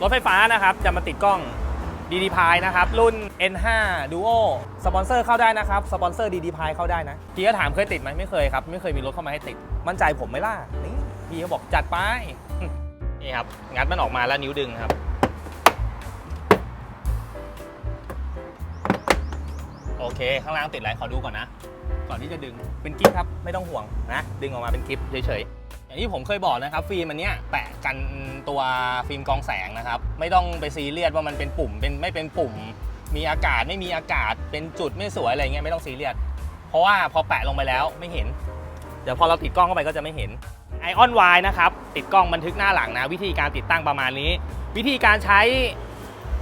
รถไฟฟ้านะครับ จะมาติดกล้อง DD p i นะครับ รุ่น N5 Duo สปอนเซอร์เข้าได้นะครับ สปอนเซอร์ DD p i เข้าได้นะ พี่ก็ถามเคยติดไหมไม่เคยครับ ไม่เคยมีรถเข้ามาให้ติด มั่นใจผมไหมล่ะนี่พี่เขาบอกจัดไป นี่ครับ งัดมันออกมาแล้วนิ้วดึงครับ โอเค ข้างล่างติดอะไรขอดูก่อนนะ ก่อนที่จะดึงเป็นกิ๊บครับ ไม่ต้องห่วงนะ ดึงออกมาเป็นกิ๊บเฉยๆ อย่างที่ผมเคยบอกนะครับฟิล์มอันเนี้ยแปะกันตัวฟิล์มกองแสงนะครับ ไม่ต้องไปซีเรียสว่ามันเป็นปุ่มเป็นไม่เป็นปุ่ม มีอากาศไม่มีอากาศเป็นจุดไม่สวยอะไรเงี้ยไม่ต้องซีเรียสเพราะว่าพอแปะลงไปแล้วไม่เห็น เดี๋ยวพอเราติดกล้องเข้าไปก็จะไม่เห็นไอออนไวนะครับติดกล้องบันทึกหน้าหลังนะ วิธีการติดตั้งประมาณนี้ วิธีการใช้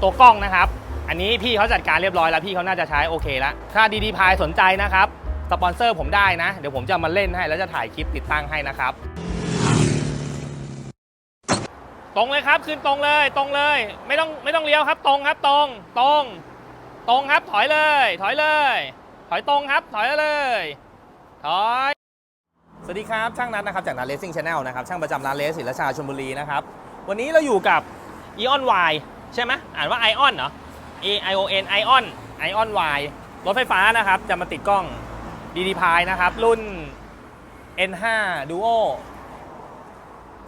ตัวกล้องนะครับ อันนี้พี่เขาจัดการเรียบร้อยแล้วพี่เขาน่าจะใช้โอเคแล้วถ้าดีดีพายสนใจนะครับสปอนเซอร์ผมได้นะ เดี๋ยวผมจะมาเล่นให้ แล้วจะถ่ายคลิปติดตั้งให้นะครับ ตรงเลยครับขึ้นตรงเลยตรงเลย ไม่ต้องไม่ต้องเลี้ยวครับ ตรงครับตรงตรง ตรงครับถอยเลย ถอยเลย ถอยตรงครับ ถอยเลย ถอยสวัสดีครับ ช่างนัทนะครับจากนัทเลสซิ่งชาแนลนะครับช่างประจำร้านเลสศิลชาชลบุรีนะครับวันนี้เราอยู่กับ Ion Y ใช่ไหมอ่านว่า Ion เหรอ A I O N Ion Ion Y รถไฟฟ้านะครับ จะมาติดกล้อง DD p i นะครับ รุ่น N5 Duo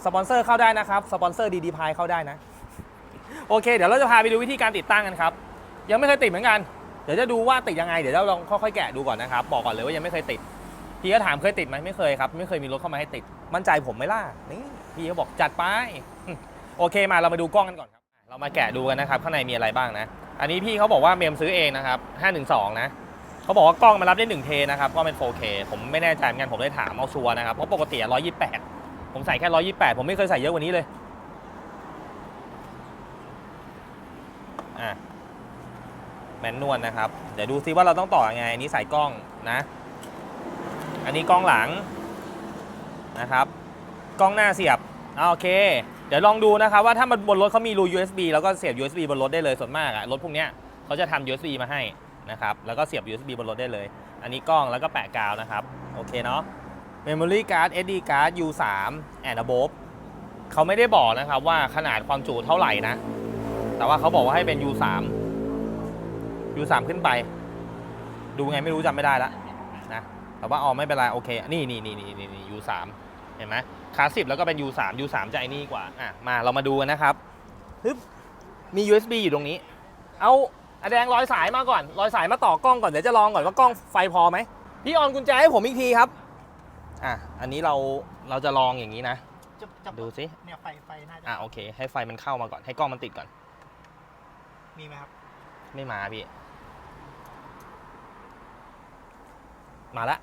สปอนเซอร์เข้าได้นะครับ สปอนเซอร์ DD p i เข้าได้นะ โอเค เดี๋ยวเราจะพาไปดูวิธีการติดตั้งกันครับ ยังไม่เคยติดเหมือนกัน เดี๋ยวจะดูว่าติดยังไง เดี๋ยวเราลองค่อยๆแกะดูก่อนนะครับ บอกก่อนเลยว่ายังไม่เคยติด พี่ก็ถามเคยติดไหมไม่เคยครับ ไม่เคยมีรถเข้ามาให้ติด มั่นใจผมไหมล่ะ นี่ พี่เขาบอกจัดไป โอเค มาเรามาดูกล้องกันก่อนครับ เรามาแกะดูกันนะครับ ข้างในมีอะไรบ้างนะ อันนี้พี่เขาบอกว่าเมมซื้อเองนะครับ512 นะเขาบอกว่ากล้องมันรับได้1เทนะครับก็เป็น 4K ผมไม่แน่ใจเหมือนกันผมเลยถามเอาชัวร์นะครับ เพราะปกติอะ128 ผมใส่แค่128ผมไม่เคยใส่เยอะกว่านี้เลยอะแมนนวลนะครับ เดี๋ยวดูซิว่าเราต้องต่อยังไงอันนี้ใส่กล้องนะ อันนี้กล้องหลังนะครับ กล้องหน้าเสียบอโอเค เดี๋ยวลองดูนะครับว่าถ้ามันบนรถเขามีรู USB แล้วก็เสียบ USB บนรถได้เลยส่วนมากอะรถพวกเนี้ยเขาจะทำ USB มาให้นะครับ แล้วก็เสียบ USB บนรถได้เลย อันนี้กล้องแล้วก็แปะกาวนะครับ โอเคเนาะ Memory card SD card U3 and above เขาไม่ได้บอกนะครับว่าขนาดความจุเท่าไหร่นะ แต่ว่าเขาบอกว่าให้เป็น U3 U3 ขึ้นไป ดูไงไม่รู้จำไม่ได้ละนะ แต่ว่าอ๋อไม่เป็นไรโอเค นี่นี่นี่นี่นี่ U3 เห็นไหมคลาสสิบแล้วก็เป็น U3 U3 จะไอ้นี่กว่า อะ มาเรามาดูกันนะครับฮึบมี USB อยู่ตรงนี้ เอาอแดงรอยสายมาก่อนรอยสายมาต่อกล้องก่อน เดี๋ยวจะลองก่อนว่ากล้องไฟพอไหม พี่ออนกุญแจให้ผมอีกทีครับ อะอันนี้เราเราจะลองอย่างนี้นะ จะจะดูสิเนี่ยไฟไฟน่าจะอะโอเค ให้ไฟมันเข้ามาก่อนให้กล้องมันติดก่อน มีไหมครับ ไม่มาพี่ มาละ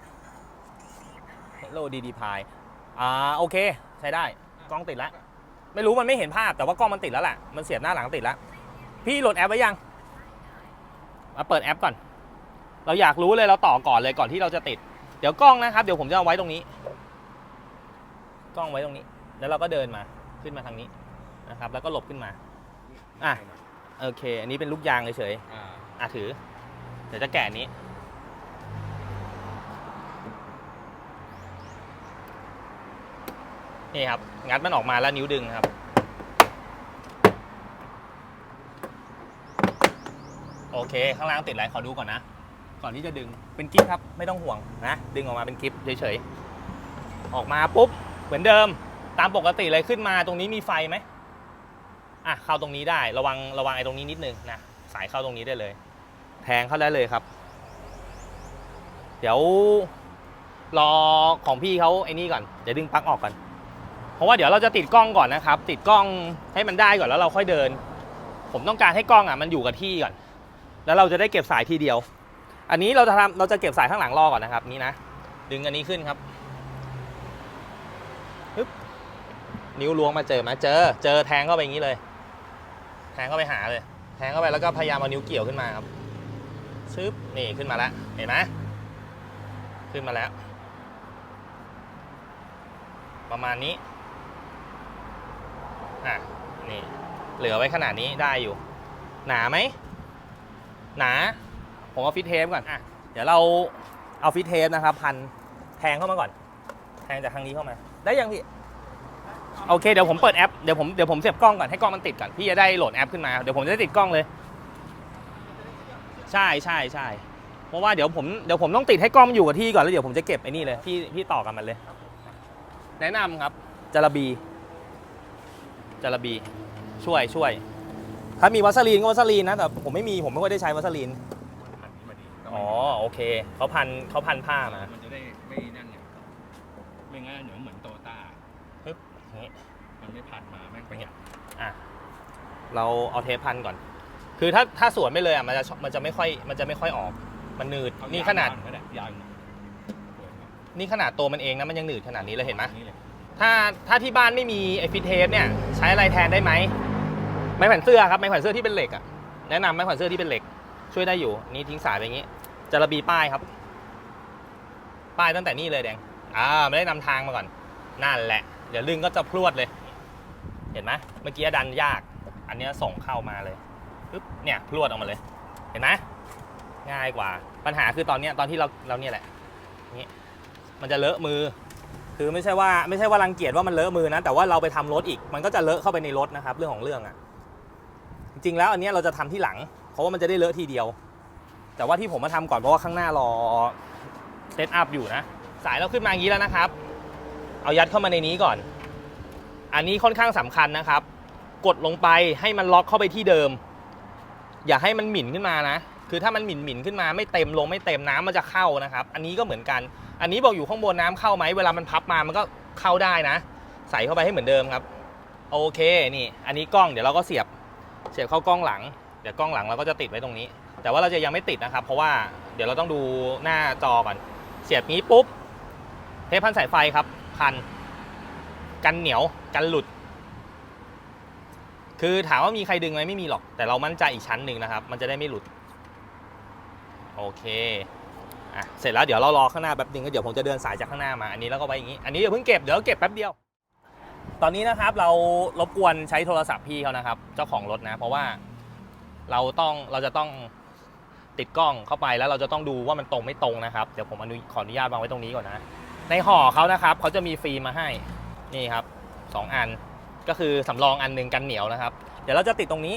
Hello DD p i อ่าโอเค ใช้ได้ กล้องติดแล้วไม่รู้มันไม่เห็นภาพแต่ว่ากล้องมันติดแล้วแหละมันเสียบหน้าหลังติดแล้ว พี่โหลดแอปไว้ยังมาเปิดแอปก่อน เราอยากรู้เลยเราต่อก่อนเลยก่อนที่เราจะติดเดี๋ยวกล้องนะครับ เดี๋ยวผมจะเอาไว้ตรงนี้ กล้องไว้ตรงนี้ แล้วเราก็เดินมาขึ้นมาทางนี้นะครับ แล้วก็หลบขึ้นมา อะ โอเค อันนี้เป็นลูกยางเฉยๆอ่าอะถือ เดี๋ยวจะแกะอันนี้ นี่ครับ งัดมันออกมาแล้วนิ้วดึงครับ โอเค ข้างล่างติดอะไรขอดูก่อนนะ ก่อนที่จะดึงเป็นกิ๊บครับไม่ต้องห่วงนะดึงออกมาเป็นกิ๊บเฉยๆออกมาปุ๊บเหมือนเดิมตามปกติเลยขึ้นมาตรงนี้มีไฟไหมอะเข้าตรงนี้ได้ระวังระวังไอ้ตรงนี้นิดนึงนะสายเข้าตรงนี้ได้เลย แทงเข้าได้เลยครับ เดี๋ยวรอของพี่เขาไอ้นี่ก่อนเดี๋ยวดึงปลั๊กออกก่อนเพราะว่าเดี๋ยวเราจะติดกล้องก่อนนะครับ ติดกล้องให้มันได้ก่อนแล้วเราค่อยเดิน ผมต้องการให้กล้องอะมันอยู่กับที่ก่อน แล้วเราจะได้เก็บสายทีเดียว อันนี้เราจะทำเราจะเก็บสายข้างหลังรอก่อนนะครับ นี่นะ ดึงอันนี้ขึ้นครับปึ๊บนิ้วล้วงมาเจอไหมเจอ เจอแทงเข้าไปอย่างนี้เลย แทงเข้าไปหาเลย แทงเข้าไปแล้วก็พยายามเอานิ้วเกี่ยวขึ้นมาครับชึบนี่ขึ้นมาแล้ว เห็นไหมขึ้นมาแล้ว ประมาณนี้ อะ นี่ เหลือไว้ขนาดนี้ได้อยู่ หนาไหม หนา ผมเอาฟิตเทปก่อนอะเดี๋ยวเราเอาฟิตเทปนะครับพันแทงเข้ามาก่อน แทงจากทางนี้เข้ามา ได้ยังพี่เอาโอเคเดี๋ยวผมเปิดแอปเดี๋ยวผมเดี๋ยวผมเสียบกล้องก่อนให้กล้องมันติดก่อนพี่จะได้โหลดแอปขึ้นมาเดี๋ยวผมจะได้ติดกล้องเลย ใช่ใช่ใช่เพราะว่าเดี๋ยวผมเดี๋ยวผมต้องติดให้กล้องมันอยู่กับที่ก่อนแล้วเดี๋ยวผมจะเก็บไอ้นี่เลยพี่พี่ต่อกันมันเลย แนะนำครับจาระบีจาระบีช่วยช่วย ถ้ามีวัสลีนก็วัสลีนนะแต่ผมไม่มีผมไม่ค่อยได้ใช้วัสลีนพันนี้มาดี อ๋อโอเคเขาพันเขาพันผ้ามา มันจะได้ไม่นั่นไงไม่งั้นเดี๋ยวเหมือนโตต้าปึ๊บอย่างนี้มันไม่พันมาแม่งประหยัดอะเราเอาเทปพันก่อน คือถ้าถ้าสวนไม่เลยอะมันจะมันจะไม่ค่อยมันจะไม่ค่อยออก มันหนืดเอนี่ขนาดยวๆก็ได้ยาวหน่อยสวยครับนี่ขนาดตัวมันเองนะมันยังหนืดขนาดนี้เลยเห็นไหมนี่เลยถ้าถ้าที่บ้านไม่มีไอฟิตเทปเนี่ยใช้อะไรแทนได้ไหมไม้แผ่นเสื้อครับไม้แผ่นเสื้อที่เป็นเหล็กอะแนะนำไม้แผ่นเสื้อที่เป็นเหล็กช่วยได้อยู่ นี่ทิ้งสายไปอย่างนี้ จะระบีป้ายครับ ป้ายตั้งแต่นี่เลยแดง อ่าไม่ได้นำทางมาก่อน นั่นแหละ เดี๋ยวลึงก็จะพรวดเลย เห็นไหมเมื่อกี้ดันยาก อันนี้ส่งเข้ามาเลยปึ๊บเนี่ยพรวดออกมาเลย เห็นไหมง่ายกว่า ปัญหาคือตอนเนี้ยตอนที่เราเราเนี่ยแหละนี่มันจะเลอะมือ คือไม่ใช่ว่าไม่ใช่ว่ารังเกียจว่ามันเลอะมือนะ แต่ว่าเราไปทำรถอีก มันก็จะเลอะเข้าไปในรถนะครับ เรื่องของเรื่องอะ่ะ จริงแล้วอันนี้เราจะทำที่หลัง เพราะว่ามันจะได้เลอะทีเดียว แต่ว่าที่ผมมาทำก่อนเพราะว่าข้างหน้ารอเซตอัพอยู่นะ สายเราขึ้นมาอย่างนี้แล้วนะครับ เอายัดเข้ามาในนี้ก่อน อันนี้ค่อนข้างสำคัญนะครับ กดลงไปให้มันล็อกเข้าไปที่เดิม อย่าให้มันหมิ่นขึ้นมานะ คือถ้ามันหมิ่นหมิ่นขึ้นมาไม่เต็มลงไม่เต็มน้ำมันจะเข้านะครับ อันนี้ก็เหมือนกัน อันนี้บอกอยู่ข้างบนน้ำเข้าไหมเวลามันพับมามันก็เข้าได้นะ ใส่เข้าไปให้เหมือนเดิมครับโอเคนี่ อันนี้กล้องเดี๋ยวเราก็เสียบ เสียบเข้ากล้องหลัง เดี๋ยวกล้องหลังเราก็จะติดไว้ตรงนี้ แต่ว่าเราจะยังไม่ติดนะครับ เพราะว่าเดี๋ยวเราต้องดูหน้าจอก่อน เสียบนี้ปุ๊บ เทปพันสายไฟครับ พัน กันเหนียว กันหลุด คือถามว่ามีใครดึงไหมไม่มีหรอก แต่เรามั่นใจอีกชั้นหนึ่งนะครับ มันจะได้ไม่หลุด โอเคอะเสร็จแล้วเดี๋ยวเรารอข้างหน้าแป๊บนึงก็เดี๋ยวผมจะเดินสายจากข้างหน้ามา อันนี้แล้วก็ไว้อย่างนี้ อันนี้เดี๋ยวเพิ่งเก็บ เดี๋ยวเก็บแป๊บเดียว ตอนนี้นะครับเรารบกวนใช้โทรศัพท์พี่เขานะครับ เจ้าของรถนะ เพราะว่าเราต้องเราจะต้อง ติดกล้องเข้าไปแล้วเราจะต้องดูว่ามันตรงไม่ตรงนะครับ เดี๋ยวผมอนุขออนุญาตวางไว้ตรงนี้ก่อนนะ ในห่อเขานะครับเขาจะมีฟิล์มมาให้นี่ครับสองอันก็คือสำรองอันหนึ่งกันเหนียวนะครับ เดี๋ยวเราจะติดตรงนี้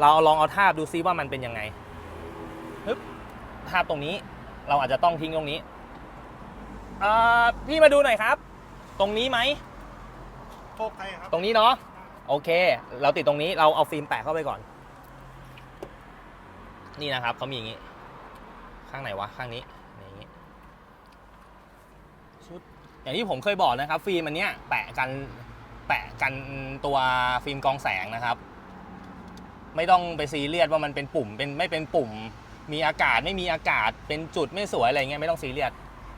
เราลองเอาทาบดูซิว่ามันเป็นยังไงฮึบทาบตรงนี้ เราอาจจะต้องทิ้งตรงนี้เอ่อพี่มาดูหน่อยครับ ตรงนี้ไหมโชคใครครับ ตรงนี้เนาะโอเค เราติดตรงนี้เราเอาฟิล์มแปะเข้าไปก่อน นี่นะครับเขามีอย่างนี้ ข้างไหนวะข้างนี้อย่างนี้ชุดอย่างที่ผมเคยบอกนะครับ ฟิล์มอันเนี้ยแปะกันแปะกันตัวฟิล์มกองแสงนะครับ ไม่ต้องไปซีเรียสว่ามันเป็นปุ่มเป็นไม่เป็นปุ่ม มีอากาศไม่มีอากาศเป็นจุดไม่สวยอะไรเงี้ยไม่ต้องซีเรียส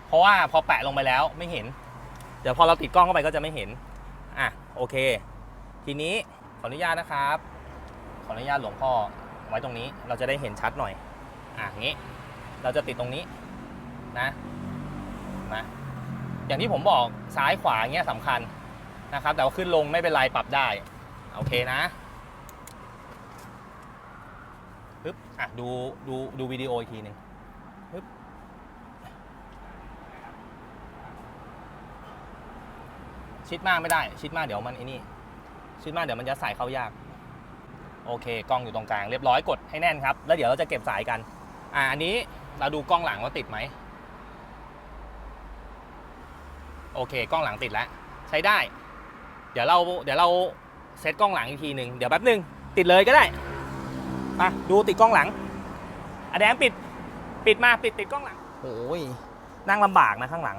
เพราะว่าพอแปะลงไปแล้วไม่เห็น เดี๋ยวพอเราติดกล้องเข้าไปก็จะไม่เห็นอะโอเค ทีนี้ขออนุญาตนะครับ ขออนุญาตหลวงพ่อ ไว้ตรงนี้เราจะได้เห็นชัดหน่อย อะงี้ เราจะติดตรงนี้นะนะอย่างที่ผมบอกซ้ายขวาเงี้ยสำคัญนะครับ แต่ว่าขึ้นลงไม่เป็นไรปรับได้ โอเคนะปึ๊บอะดูดูดูวิดีโออีกทีหนึ่งปึ๊บชิดมากไม่ได้ ชิดมากเดี๋ยวมันไอ้นี่ ชิดมากเดี๋ยวมันจะใส่เข้ายาก โอเค กล้องอยู่ตรงกลางเรียบร้อยกดให้แน่นครับ แล้วเดี๋ยวเราจะเก็บสายกันอ่าอันนี้เราดูกล้องหลังว่าติดไหมโอเค กล้องหลังติดแล้วใช้ได้ เดี๋ยวเราเดี๋ยวเราเซตกล้องหลังอีกทีหนึ่งเดี๋ยวแป๊บหนึงติดเลยก็ได้มาดูติดกล้องหลังอะแดงปิดปิดมาปิดติดกล้องหลังโอ้ยนั่งลำบากนะข้างหลัง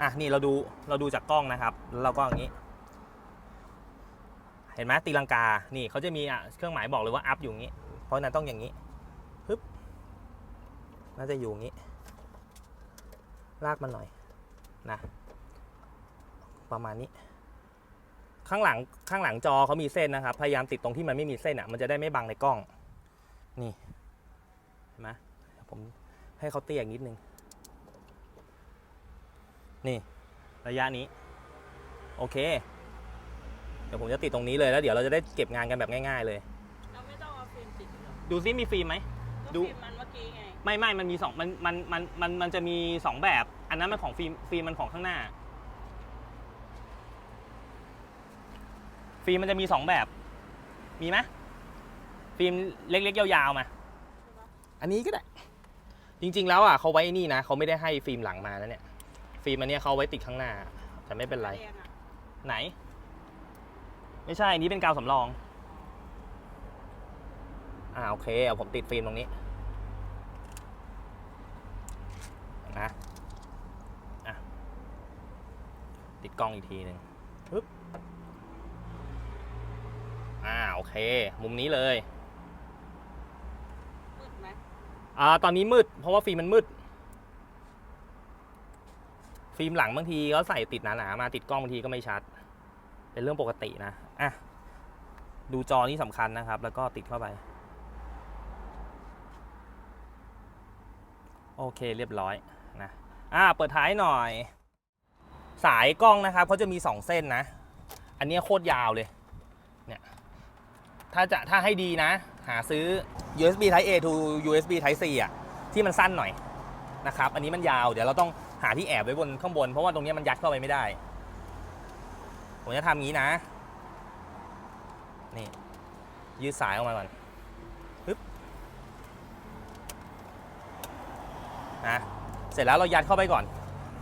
อะนี่เราดูเราดูจากกล้องนะครับ แล้วเราก็อย่างนี้ เห็นไหมตีลังกา นี่เขาจะมีอะเครื่องหมายบอกเลยว่าอัพอยู่งี้ เพราะนั้นต้องอย่างนี้ฮึบน่าจะอยู่งี้ ลากมันหน่อยนะประมาณนี้ ข้างหลังข้างหลังจอเขามีเส้นนะครับ พยายามติดตรงที่มันไม่มีเส้นอะมันจะได้ไม่บังในกล้อง นี่เห็นไหมผมให้เขาเตี้ยอีกนิดนึง นี่ ระยะนี้ โอเค เดี๋ยวผมจะติดตรงนี้เลยแล้วเดี๋ยวเราจะได้เก็บงานกันแบบง่าย ๆ เลย เราไม่ต้องเอาฟิล์มติดหรอกดูซิมีฟิล์มไหม ก็ดู ฟิล์มมันเมื่อกี้ไง ไม่ไม่มันมีสองมันมันมันมันมันจะมีสองแบบ อันนั้นมันของฟิล์มฟิล์มมันของข้างหน้า ฟิล์มมันจะมีสองแบบ มีไหมฟิล์มเล็กๆยาวๆมา อันนี้ก็ได้ จริงๆแล้วอะเขาไว้นี่นะเขาไม่ได้ให้ฟิล์มหลังมานะเนี่ย ฟิล์มอันเนี้ยเขาไว้ติดข้างหน้า แต่ไม่เป็นไร แดงอะไหน ไม่ใช่อันนี้เป็นกาวสำรอง อ่าโอเคเอาผมติดฟิล์มตรงนี้นะอะติดกล้องอีกทีหนึ่งปึ๊บอ่าโอเค มุมนี้เลยมืดไหมอ่าตอนนี้มืด เพราะว่าฟิล์มมันมืด ฟิล์มหลังบางทีเขาใส่ติดหนาๆมาติดกล้องบางทีก็ไม่ชัด เป็นเรื่องปกตินะ อะดูจอนี่สำคัญนะครับ แล้วก็ติดเข้าไป โอเคเรียบร้อยนะอ่าเปิดท้ายหน่อย สายกล้องนะครับเขาจะมี 2 เส้นนะ อันนี้โคตรยาวเลยเนี่ยถ้าจะถ้าให้ดีนะ หาซื้อ USB Type A to USB Type C อะที่มันสั้นหน่อยนะครับ อันนี้มันยาว เดี๋ยวเราต้องหาที่แอบไว้บนข้างบน เพราะว่าตรงนี้มันยัดเข้าไปไม่ได้ ผมจะทำงี้นะ นี่ยืดสายออกมาก่อนปึ๊บนะเสร็จแล้วเรายัดเข้าไปก่อน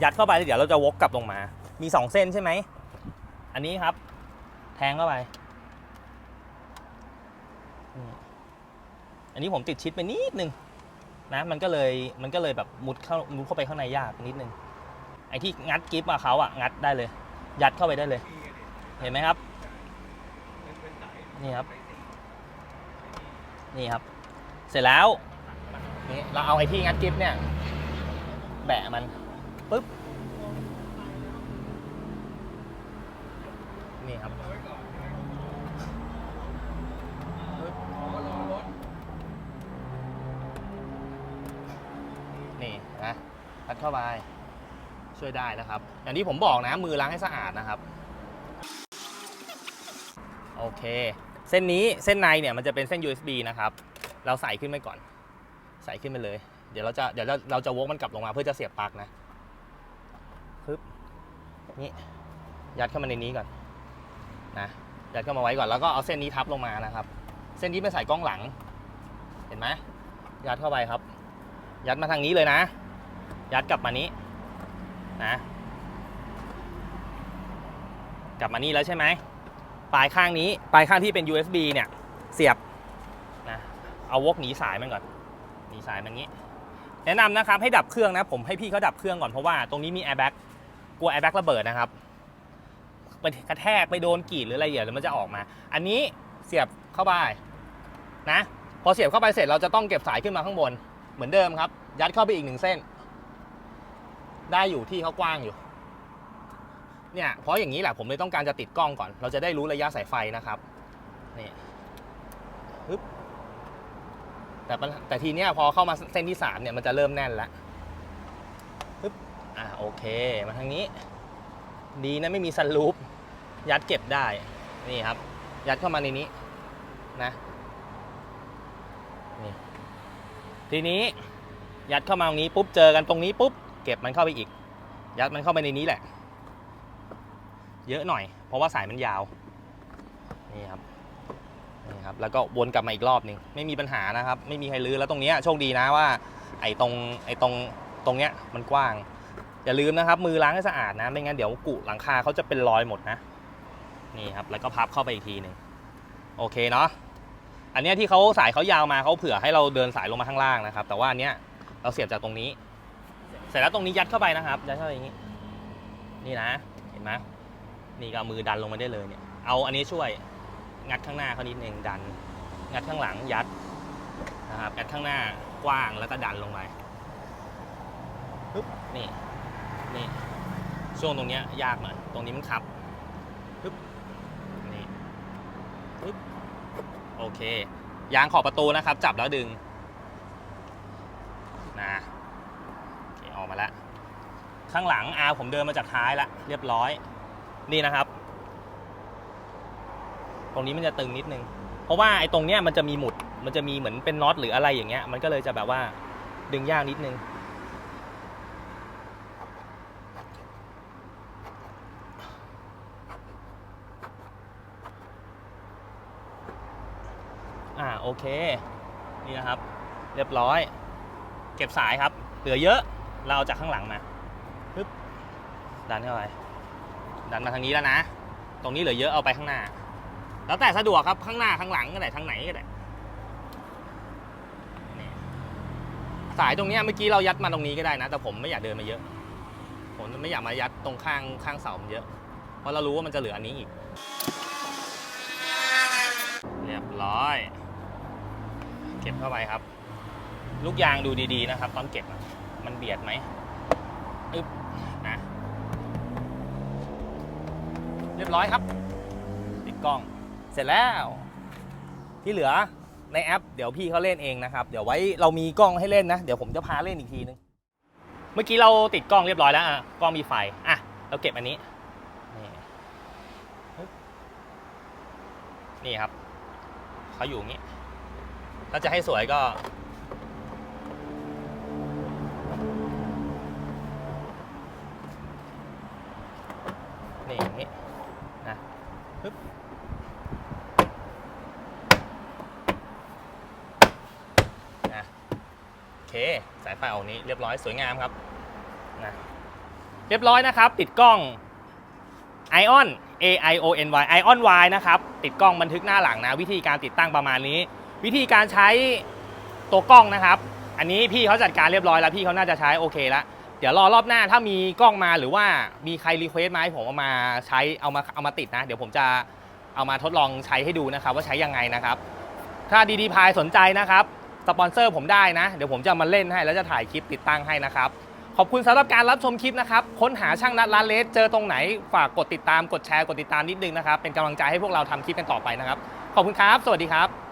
ยัดเข้าไปแล้วเดี๋ยวเราจะวกกลับลงมา มีสองเส้นใช่ไหม อันนี้ครับ แทงเข้าไป อันนี้ผมติดชิดไปนิดนึงนะมันก็เลยมันก็เลยแบบมุดเข้ามุดเข้าไปข้างในยากนิดนึงไอ้ที่งัดกิฟต์อะเขาอะงัดได้เลย ยัดเข้าไปได้เลย เห็นไหมครับ นี่ครับ นี่ครับ เสร็จแล้วนี่เราเอาไอ้ที่งัดกิฟต์เนี่ย แบะมันปุ๊บ นี่ครับนี่นะยัดเข้าไปช่วยได้นะครับ อย่างที่ผมบอกนะ มือล้างให้สะอาดนะครับ โอเค เส้นนี้เส้นในเนี่ยมันจะเป็นเส้น USB นะครับ เราใส่ขึ้นไปก่อน ใส่ขึ้นไปเลย เดี๋ยวเราจะเดี๋ยวเราเราจะวกมันกลับลงมาเพื่อจะเสียบปลั๊กนะปึ๊บนี่ยัดเข้ามาในนี้ก่อนนะยัดเข้ามาไว้ก่อนแล้วก็เอาเส้นนี้ทับลงมานะครับ เส้นนี้เป็นใส่กล้องหลัง เห็นไหมยัดเข้าไปครับ ยัดมาทางนี้เลยนะ ยัดกลับมานี้นะ กลับมานี่แล้วใช่ไหม ปลายข้างนี้ ปลายข้างที่เป็น USB เนี่ย เสียบนะเอาวกหนีสายมันก่อนหนีสายมันงี้ แนะนำนะครับให้ดับเครื่องนะ ผมให้พี่เขาดับเครื่องก่อนเพราะว่าตรงนี้มีแอร์แบ็กกลัวแอร์แบ็กระเบิดนะครับไปกระแทกไปโดนกีดหรืออะไรเดี๋ยวมันจะออกมา อันนี้เสียบเข้าไปนะพอเสียบเข้าไปเสร็จเราจะต้องเก็บสายขึ้นมาข้างบน เหมือนเดิมครับ ยัดเข้าไปอีกหนึ่งเส้น ได้อยู่ที่เขากว้างอยู่ เนี่ยเพราะอย่างนี้แหละผมเลยต้องการจะติดกล้องก่อน เราจะได้รู้ระยะสายไฟนะครับนี่ปึ๊บแต่แต่ทีเนี้ยพอเข้ามาเส้นที่สามเนี่ยมันจะเริ่มแน่นแล้วปึ๊บอ่าโอเค มาทางนี้ ดีนะไม่มีซันรูปยัดเก็บได้นี่ครับ ยัดเข้ามาในนี้นะนี่ทีนี้ยัดเข้ามาตรงนี้ปุ๊บเจอกันตรงนี้ปุ๊บเก็บมันเข้าไปอีก ยัดมันเข้าไปในนี้แหละ เยอะหน่อย เพราะว่าสายมันยาวนี่ครับนี่ครับแล้วก็วนกลับมาอีกรอบหนึ่งไม่มีปัญหานะครับ ไม่มีใครลื้อแล้วตรงนี้โชคดีนะว่า ไอ้ตรงไอ้ตรงตรงเนี้ยมันกว้าง อย่าลืมนะครับ มือล้างให้สะอาดนะไม่งั้นเดี๋ยวกุหลังคาเขาจะเป็นรอยหมดนะนี่ครับแล้วก็พับเข้าไปอีกทีหนึ่งโอเคเนาะอันเนี้ยที่เขาสายเขายาวมาเขาเผื่อให้เราเดินสายลงมาข้างล่างนะครับ แต่ว่าอันเนี้ยเราเสียบจากตรงนี้ เสร็จแล้วตรงนี้ยัดเข้าไปนะครับยัดเข้าไปอย่างนี้ นี่นะ เห็นไหม นี่ก็เอามือดันลงมาได้เลยเนี่ย เอาอันนี้ช่วยงัดข้างหน้าเขานิดนึงดัน งัดข้างหลังยัดนะครับงัดข้างหน้ากว้างแล้วก็ดันลงไปปึ๊บนี่นี่ช่วงตรงเนี้ยยากหน่อยตรงนี้มันขับปึ๊บนี่ปึ๊บโอเค ยางขอบประตูนะครับ จับแล้วดึงนะอเคออกมาแล้ว ข้างหลังอาผมเดินมาจากท้ายล้วเรียบร้อย นี่นะครับ ตรงนี้มันจะตึงนิดนึง เพราะว่าไอ้ตรงเนี้ยมันจะมีหมุด มันจะมีเหมือนเป็นน็อตหรืออะไรอย่างเงี้ย มันก็เลยจะแบบว่าดึงยากนิดนึง อ่าโอเค นี่นะครับ เรียบร้อย เก็บสายครับ เหลือเยอะ เราเอาจากข้างหลังมาปึ๊บดันเข้าไป ดันมาทางนี้แล้วนะ ตรงนี้เหลือเยอะเอาไปข้างหน้า แล้วแต่สะดวกครับข้างหน้าข้างหลังก็ได้ทางไหนก็ได้สายตรงนี้เมื่อกี้เรายัดมาตรงนี้ก็ได้นะ แต่ผมไม่อยากเดินมาเยอะ ผมไม่อยากมายัดตรงข้างข้างเสามันเยอะ เพราะเรารู้ว่ามันจะเหลืออันนี้อีก เรียบร้อย เก็บเข้าไปครับ ลูกยางดูดีๆนะครับ ตอนเก็บมันเบียดไหมอึ๊บนะ เรียบร้อยครับติดกล้อง เสร็จแล้ว ที่เหลือในแอป เดี๋ยวพี่เขาเล่นเองนะครับ เดี๋ยวไว้เรามีกล้องให้เล่นนะ เดี๋ยวผมจะพาเล่นอีกทีนึง เมื่อกี้เราติดกล้องเรียบร้อยแล้วอะกล้องมีไฟอะเราเก็บอันนี้ นี่นี่ครับเขาอยู่อย่างนี้ ถ้าจะให้สวยก็ นี่อย่างนี้นะปึ๊บนะโอเค ไฟออกนี้เรียบร้อยสวยงามครับนะเรียบร้อยนะครับ ติดกล้อง Ion A I O N Y Ion Y นะครับ ติดกล้องบันทึกหน้าหลังนะ วิธีการติดตั้งประมาณนี้ วิธีการใช้ตัวกล้องนะครับ อันนี้พี่เขาจัดการเรียบร้อยแล้วพี่เขาน่าจะใช้โอเคแล้วเดี๋ยวรอรอบหน้าถ้ามีกล้องมาหรือว่ามีใครรีเควสต์มาให้ผมเอามาใช้เอามาเอามาติดนะ เดี๋ยวผมจะเอามาทดลองใช้ให้ดูนะครับ ว่าใช้ยังไงนะครับ ถ้าดีดีพายสนใจนะครับ สปอนเซอร์ผมได้นะ เดี๋ยวผมจะมาเล่นให้แล้วจะถ่ายคลิปติดตั้งให้นะครับ ขอบคุณสำหรับการรับชมคลิปนะครับ ค้นหาช่างนัดร้านเลสเจอตรงไหน ฝากกดติดตาม กดแชร์ กดติดตามนิดนึงนะครับ เป็นกำลังใจให้พวกเราทำคลิปกันต่อไปนะครับ ขอบคุณครับ สวัสดีครับ